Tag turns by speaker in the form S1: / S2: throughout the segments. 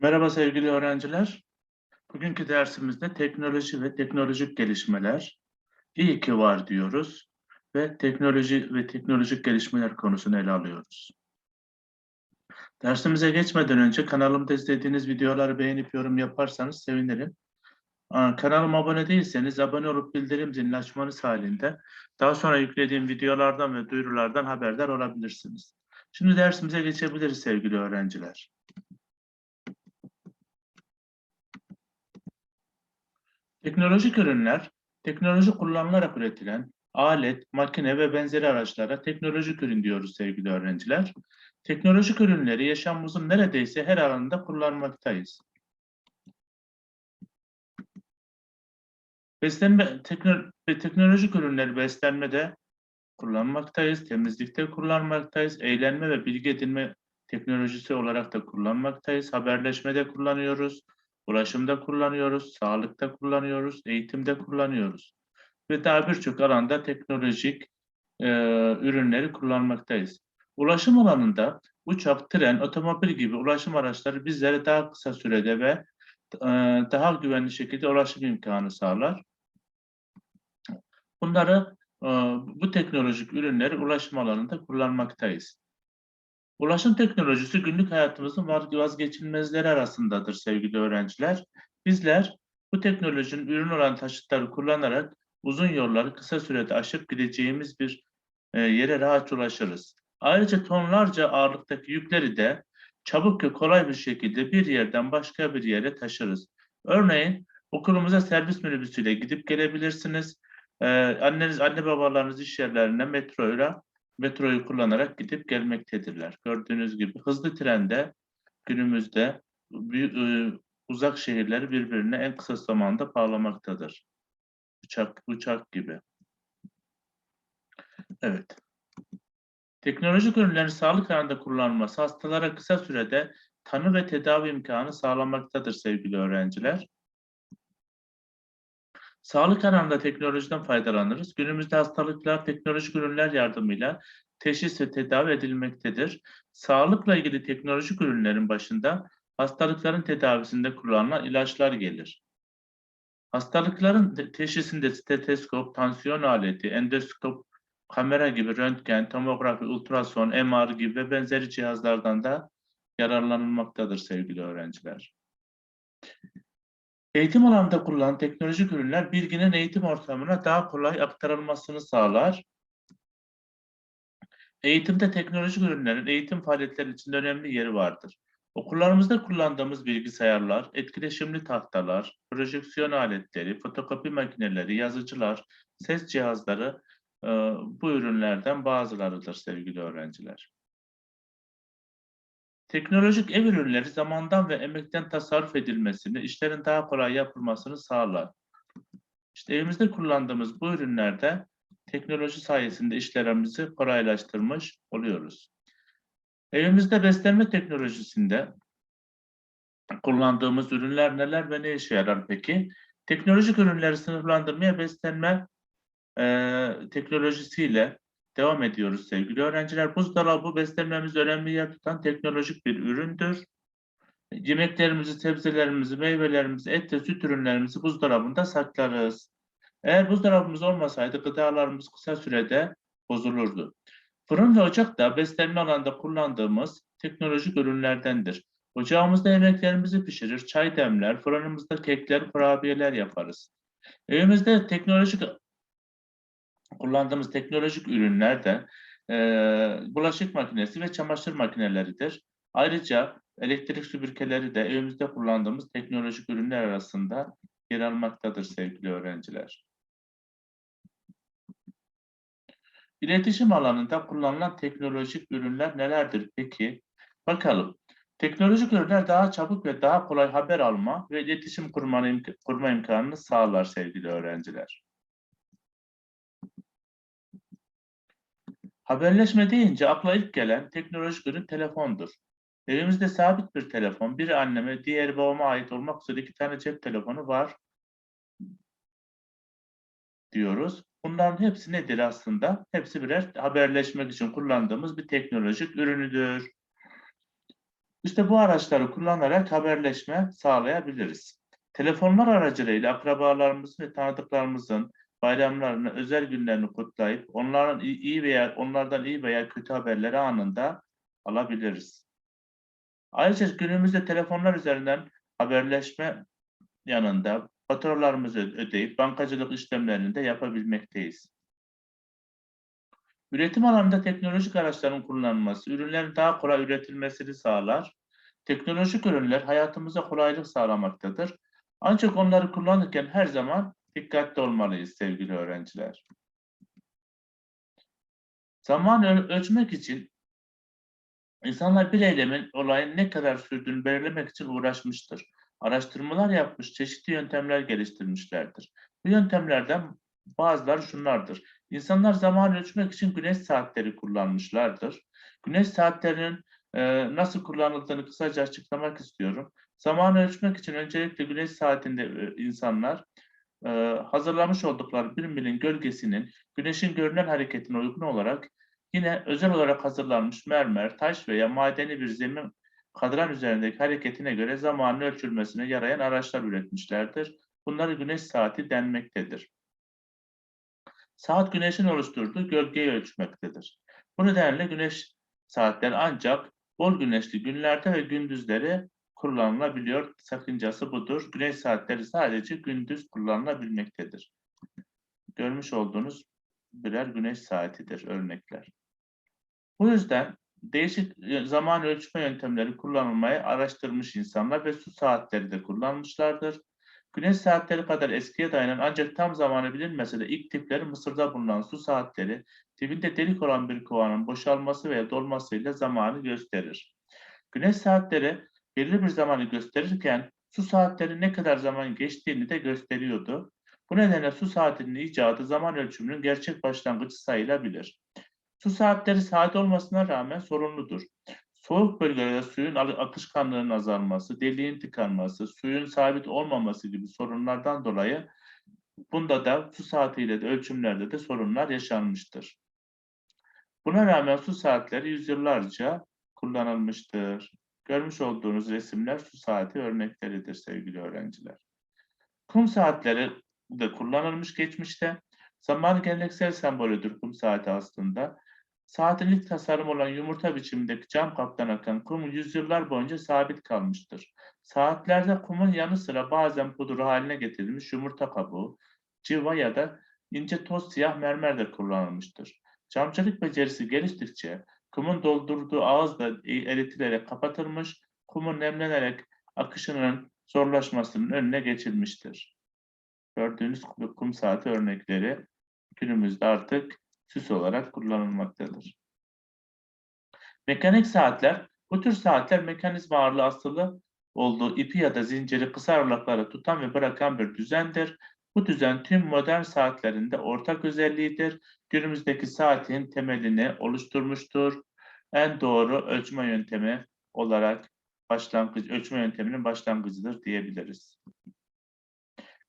S1: Merhaba sevgili öğrenciler. Bugünkü dersimizde teknoloji ve teknolojik gelişmeler. İyi ki var diyoruz ve teknoloji ve teknolojik gelişmeler konusunu ele alıyoruz. Dersimize geçmeden önce kanalımda izlediğiniz videoları beğenip yorum yaparsanız sevinirim. Kanalıma abone değilseniz abone olup bildirim zilini açmanız halinde daha sonra yüklediğim videolardan ve duyurulardan haberdar olabilirsiniz. Şimdi dersimize geçebiliriz sevgili öğrenciler. Teknolojik ürünler, teknoloji kullanılarak üretilen alet, makine ve benzeri araçlara teknolojik ürün diyoruz sevgili öğrenciler. Teknolojik ürünleri yaşamımızın neredeyse her alanında kullanmaktayız. Beslenme, tekno, ve teknolojik ürünleri beslenmede kullanmaktayız, temizlikte kullanmaktayız, eğlenme ve bilgi edinme teknolojisi olarak da kullanmaktayız, haberleşmede kullanıyoruz, ulaşımda kullanıyoruz, sağlıkta kullanıyoruz, eğitimde kullanıyoruz. Ve daha birçok alanda teknolojik e, ürünleri kullanmaktayız. Ulaşım alanında uçak, tren, otomobil gibi ulaşım araçları bizlere daha kısa sürede ve e, daha güvenli şekilde ulaşım imkanı sağlar. Bunları e, bu teknolojik ürünleri ulaşım alanında kullanmaktayız. Ulaşım teknolojisi günlük hayatımızın vazgeçilmezleri arasındadır sevgili öğrenciler. Bizler bu teknolojinin ürün olan taşıtları kullanarak uzun yolları kısa sürede aşıp gideceğimiz bir e, yere rahat ulaşırız. Ayrıca tonlarca ağırlıktaki yükleri de çabuk ve kolay bir şekilde bir yerden başka bir yere taşırız. Örneğin okulumuza servis minibüsüyle gidip gelebilirsiniz. Ee, anneniz, anne babalarınız iş yerlerine metroyla metroyu kullanarak gidip gelmektedirler. Gördüğünüz gibi hızlı trende günümüzde e, uzak şehirleri birbirine en kısa zamanda bağlamaktadır. Uçak, uçak gibi. Evet. Teknolojik ürünlerin sağlık alanında kullanılması hastalara kısa sürede tanı ve tedavi imkanı sağlamaktadır sevgili öğrenciler. Sağlık alanında teknolojiden faydalanırız. Günümüzde hastalıklar teknolojik ürünler yardımıyla teşhis ve tedavi edilmektedir. Sağlıkla ilgili teknolojik ürünlerin başında hastalıkların tedavisinde kullanılan ilaçlar gelir. Hastalıkların te- teşhisinde steteskop, tansiyon aleti, endoskop, kamera gibi röntgen, tomografi, ultrason, MR gibi ve benzeri cihazlardan da yararlanılmaktadır sevgili öğrenciler. Eğitim alanında kullanılan teknolojik ürünler bilginin eğitim ortamına daha kolay aktarılmasını sağlar. Eğitimde teknolojik ürünlerin eğitim faaliyetleri için önemli yeri vardır. Okullarımızda kullandığımız bilgisayarlar, etkileşimli tahtalar, projeksiyon aletleri, fotokopi makineleri, yazıcılar, ses cihazları bu ürünlerden bazılarıdır sevgili öğrenciler. Teknolojik ev ürünleri zamandan ve emekten tasarruf edilmesini, işlerin daha kolay yapılmasını sağlar. İşte evimizde kullandığımız bu ürünlerde teknoloji sayesinde işlerimizi kolaylaştırmış oluyoruz. Evimizde beslenme teknolojisinde kullandığımız ürünler neler ve ne işe yarar peki? Teknolojik ürünleri sınıflandırmaya beslenme e, teknolojisiyle devam ediyoruz sevgili öğrenciler. Buzdolabı beslenmemizde önemli yer tutan teknolojik bir üründür. Yemeklerimizi, sebzelerimizi, meyvelerimizi, et ve süt ürünlerimizi buzdolabında saklarız. Eğer buzdolabımız olmasaydı gıdalarımız kısa sürede bozulurdu. Fırın ve ocak da beslenme alanında kullandığımız teknolojik ürünlerdendir. Ocağımızda yemeklerimizi pişirir, çay demler, fırınımızda kekler, kurabiyeler yaparız. Evimizde teknolojik kullandığımız teknolojik ürünler de e, bulaşık makinesi ve çamaşır makineleridir. Ayrıca elektrik süpürgeleri de evimizde kullandığımız teknolojik ürünler arasında yer almaktadır sevgili öğrenciler. İletişim alanında kullanılan teknolojik ürünler nelerdir peki? Bakalım. Teknolojik ürünler daha çabuk ve daha kolay haber alma ve iletişim kurma, imk imkanını sağlar sevgili öğrenciler. Haberleşme deyince akla ilk gelen teknolojik ürün telefondur. Evimizde sabit bir telefon, biri anneme, diğeri babama ait olmak üzere iki tane cep telefonu var diyoruz. Bunların hepsi nedir aslında? Hepsi birer haberleşmek için kullandığımız bir teknolojik ürünüdür. İşte bu araçları kullanarak haberleşme sağlayabiliriz. Telefonlar aracılığıyla akrabalarımızın ve tanıdıklarımızın bayramlarını, özel günlerini kutlayıp onların iyi- veya onlardan iyi veya kötü haberleri anında alabiliriz. Ayrıca günümüzde telefonlar üzerinden haberleşme yanında faturalarımızı ödeyip bankacılık işlemlerini de yapabilmekteyiz. Üretim alanında teknolojik araçların kullanılması, ürünlerin daha kolay üretilmesini sağlar. Teknolojik ürünler hayatımıza kolaylık sağlamaktadır. Ancak onları kullanırken her zaman dikkatli olmalıyız sevgili öğrenciler. Zaman öl- ölçmek için insanlar bir eylemin olayın ne kadar sürdüğünü belirlemek için uğraşmıştır. Araştırmalar yapmış, çeşitli yöntemler geliştirmişlerdir. Bu yöntemlerden bazıları şunlardır. İnsanlar zaman ölçmek için güneş saatleri kullanmışlardır. Güneş saatlerinin e, nasıl kullanıldığını kısaca açıklamak istiyorum. Zaman ölçmek için öncelikle güneş saatinde e, insanlar e, hazırlamış oldukları bir milin gölgesinin güneşin görünen hareketine uygun olarak yine özel olarak hazırlanmış mermer, taş veya madeni bir zemin kadran üzerindeki hareketine göre zamanın ölçülmesine yarayan araçlar üretmişlerdir. Bunları güneş saati denmektedir. Saat güneşin oluşturduğu gölgeyi ölçmektedir. Bu nedenle güneş saatleri ancak bol güneşli günlerde ve gündüzleri kullanılabiliyor. Sakıncası budur. Güneş saatleri sadece gündüz kullanılabilmektedir. Görmüş olduğunuz birer güneş saatidir örnekler. Bu yüzden değişik zaman ölçme yöntemleri kullanılmayı araştırmış insanlar ve su saatleri de kullanmışlardır. Güneş saatleri kadar eskiye dayanan ancak tam zamanı bilinmese de ilk tipleri Mısır'da bulunan su saatleri dibinde delik olan bir kovanın boşalması veya dolmasıyla zamanı gösterir. Güneş saatleri belirli bir zamanı gösterirken su saatleri ne kadar zaman geçtiğini de gösteriyordu. Bu nedenle su saatinin icadı zaman ölçümünün gerçek başlangıcı sayılabilir. Su saatleri sade olmasına rağmen sorunludur. Soğuk bölgelerde suyun akışkanlığının azalması, deliğin tıkanması, suyun sabit olmaması gibi sorunlardan dolayı bunda da su saatiyle de ölçümlerde de sorunlar yaşanmıştır. Buna rağmen su saatleri yüzyıllarca kullanılmıştır. Görmüş olduğunuz resimler su saati örnekleridir sevgili öğrenciler. Kum saatleri de kullanılmış geçmişte. Zaman geleneksel sembolüdür kum saati aslında. Saatin ilk tasarım olan yumurta biçimindeki cam kaptan akan kum yüzyıllar boyunca sabit kalmıştır. Saatlerde kumun yanı sıra bazen pudra haline getirilmiş yumurta kabuğu, civa ya da ince toz siyah mermer de kullanılmıştır. Camcılık becerisi geliştikçe kumun doldurduğu ağız da eritilerek kapatılmış, kumun nemlenerek akışının zorlaşmasının önüne geçilmiştir. Gördüğünüz kum saati örnekleri günümüzde artık süs olarak kullanılmaktadır. Mekanik saatler, bu tür saatler mekanizma ağırlığı asılı olduğu ipi ya da zinciri kısa aralıklara tutan ve bırakan bir düzendir. Bu düzen tüm modern saatlerinde ortak özelliğidir. Günümüzdeki saatin temelini oluşturmuştur. En doğru ölçme yöntemi olarak başlangıç ölçme yönteminin başlangıcıdır diyebiliriz.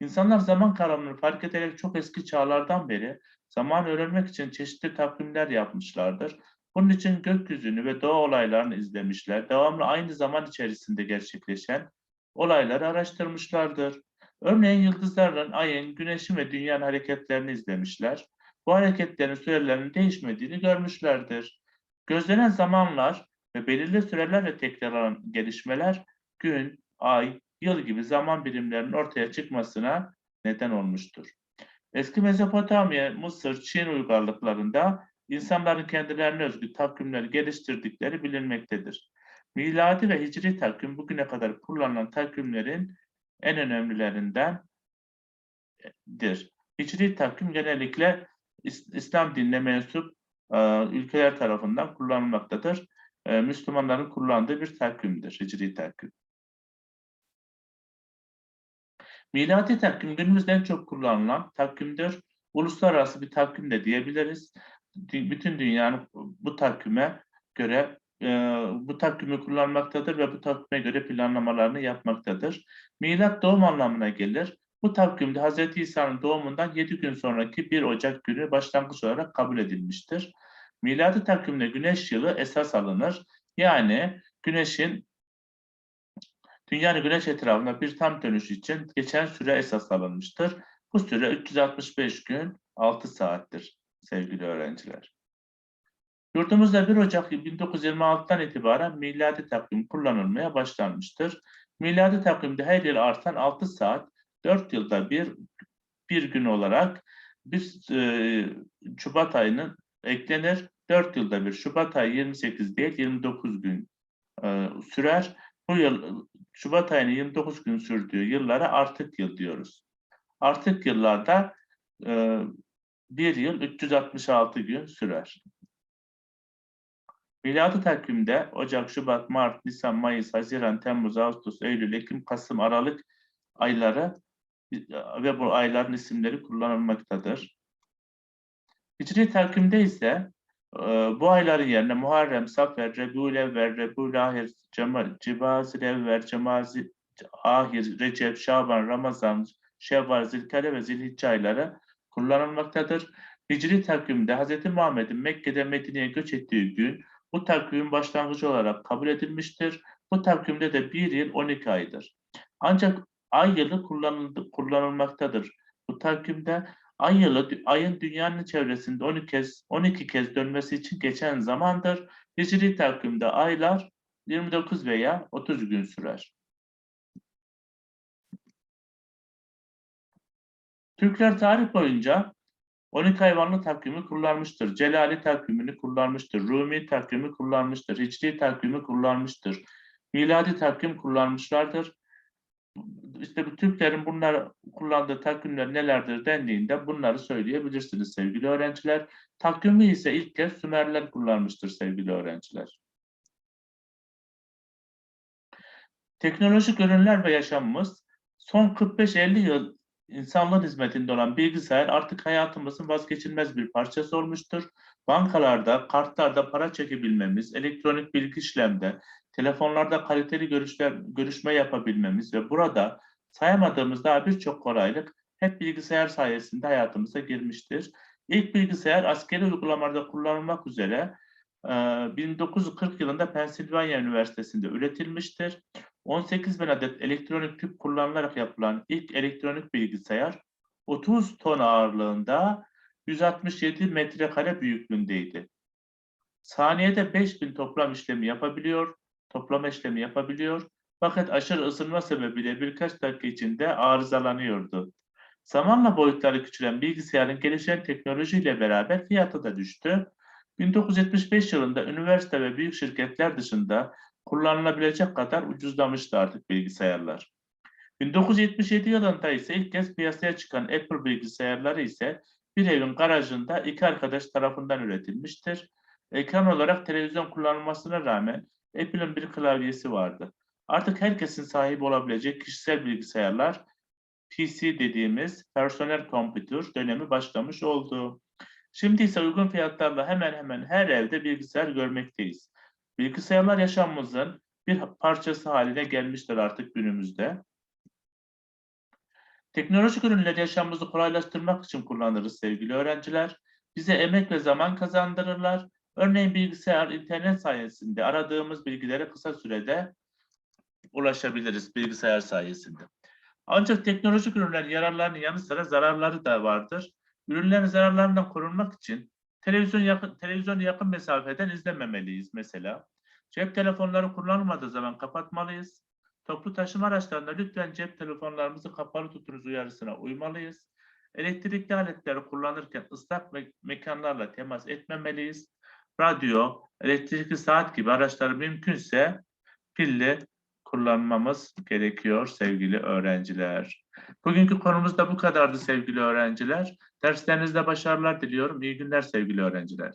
S1: İnsanlar zaman kavramını fark ederek çok eski çağlardan beri zaman öğrenmek için çeşitli takvimler yapmışlardır. Bunun için gökyüzünü ve doğa olaylarını izlemişler. Devamlı aynı zaman içerisinde gerçekleşen olayları araştırmışlardır. Örneğin yıldızların, ayın, güneşin ve dünyanın hareketlerini izlemişler. Bu hareketlerin sürelerinin değişmediğini görmüşlerdir. Gözlenen zamanlar ve belirli sürelerle tekrarlanan gelişmeler gün, ay, yıl gibi zaman birimlerinin ortaya çıkmasına neden olmuştur. Eski Mezopotamya, Mısır, Çin uygarlıklarında insanların kendilerine özgü takvimleri geliştirdikleri bilinmektedir. Miladi ve hicri takvim bugüne kadar kullanılan takvimlerin en önemlilerindendir. Hicri takvim genellikle İs- İslam dinine mensup e, ülkeler tarafından kullanılmaktadır. E, Müslümanların kullandığı bir takvimdir, hicri takvim. Miladi takvim günümüzde en çok kullanılan takvimdir. Uluslararası bir takvim de diyebiliriz. Bütün dünyanın bu takvime göre e, bu takvimi kullanmaktadır ve bu takvime göre planlamalarını yapmaktadır. Milat doğum anlamına gelir. Bu takvimde Hz. İsa'nın doğumundan 7 gün sonraki 1 Ocak günü başlangıç olarak kabul edilmiştir. Miladi takvimde güneş yılı esas alınır. Yani güneşin Dünyanın güneş etrafında bir tam dönüş için geçen süre esas alınmıştır. Bu süre 365 gün 6 saattir sevgili öğrenciler. Yurdumuzda 1 Ocak 1926'dan itibaren miladi takvim kullanılmaya başlanmıştır. Miladi takvimde her yıl artan 6 saat 4 yılda bir bir gün olarak bir e, Şubat ayının eklenir. 4 yılda bir Şubat ayı 28 değil 29 gün e, sürer. Bu yıl Şubat ayının 29 gün sürdüğü yıllara artık yıl diyoruz. Artık yıllarda e, bir yıl 366 gün sürer. Miladi takvimde Ocak, Şubat, Mart, Nisan, Mayıs, Haziran, Temmuz, Ağustos, Eylül, Ekim, Kasım, Aralık ayları ve bu ayların isimleri kullanılmaktadır. Hicri takvimde ise e, bu ayların yerine Muharrem, Safer, Rebul Evvel, Rebul Ahir, Cibazil Evvel, Cemazi Ahir, Recep, Şaban, Ramazan, Şevval, Zilkade ve Zilhicce ayları kullanılmaktadır. Hicri takvimde Hz. Muhammed'in Mekke'de Medine'ye göç ettiği gün bu takvimin başlangıcı olarak kabul edilmiştir. Bu takvimde de bir yıl 12 aydır. Ancak ay yılı kullanılmaktadır. Bu takvimde ay yılı ayın dünyanın çevresinde 12 kez 12 kez dönmesi için geçen zamandır. Hicri takvimde aylar 29 veya 30 gün sürer. Türkler tarih boyunca 12 hayvanlı takvimi kullanmıştır. Celali takvimini kullanmıştır. Rumi takvimi kullanmıştır. Hicri takvimi kullanmıştır. Miladi takvim kullanmışlardır. İşte bu Türklerin bunlar kullandığı takvimler nelerdir dendiğinde bunları söyleyebilirsiniz sevgili öğrenciler. Takvimi ise ilk kez Sümerler kullanmıştır sevgili öğrenciler. Teknolojik ürünler ve yaşamımız son 45-50 yıl insanlığın hizmetinde olan bilgisayar artık hayatımızın vazgeçilmez bir parçası olmuştur. Bankalarda, kartlarda para çekebilmemiz, elektronik bilgi işlemde, telefonlarda kaliteli görüşler, görüşme yapabilmemiz ve burada sayamadığımız daha birçok kolaylık hep bilgisayar sayesinde hayatımıza girmiştir. İlk bilgisayar askeri uygulamalarda kullanılmak üzere 1940 yılında Pensilvanya Üniversitesi'nde üretilmiştir. 18 bin adet elektronik tüp kullanılarak yapılan ilk elektronik bilgisayar 30 ton ağırlığında 167 metrekare büyüklüğündeydi. Saniyede 5000 toplam işlemi yapabiliyor, toplama işlemi yapabiliyor. Fakat aşırı ısınma sebebiyle birkaç dakika içinde arızalanıyordu. Zamanla boyutları küçülen bilgisayarın gelişen teknolojiyle beraber fiyatı da düştü. 1975 yılında üniversite ve büyük şirketler dışında kullanılabilecek kadar ucuzlamıştı artık bilgisayarlar. 1977 yılında ise ilk kez piyasaya çıkan Apple bilgisayarları ise bir evin garajında iki arkadaş tarafından üretilmiştir. Ekran olarak televizyon kullanılmasına rağmen Apple'ın bir klavyesi vardı. Artık herkesin sahibi olabilecek kişisel bilgisayarlar PC dediğimiz personel computer dönemi başlamış oldu. Şimdi ise uygun fiyatlarla hemen hemen her evde bilgisayar görmekteyiz. Bilgisayarlar yaşamımızın bir parçası haline gelmiştir artık günümüzde. Teknolojik ürünleri yaşamımızı kolaylaştırmak için kullanırız sevgili öğrenciler. Bize emek ve zaman kazandırırlar. Örneğin bilgisayar, internet sayesinde aradığımız bilgilere kısa sürede ulaşabiliriz bilgisayar sayesinde. Ancak teknolojik ürünlerin yararlarının yanı sıra zararları da vardır. Ürünlerin zararlarından korunmak için televizyon yakın, televizyonu yakın mesafeden izlememeliyiz mesela. Cep telefonları kullanılmadığı zaman kapatmalıyız. Toplu taşıma araçlarında lütfen cep telefonlarımızı kapalı tutunuz uyarısına uymalıyız. Elektrikli aletleri kullanırken ıslak me mekanlarla temas etmemeliyiz. Radyo, elektrikli saat gibi araçları mümkünse pilli kullanmamız gerekiyor sevgili öğrenciler. Bugünkü konumuz da bu kadardı sevgili öğrenciler. Derslerinizde başarılar diliyorum. İyi günler sevgili öğrenciler.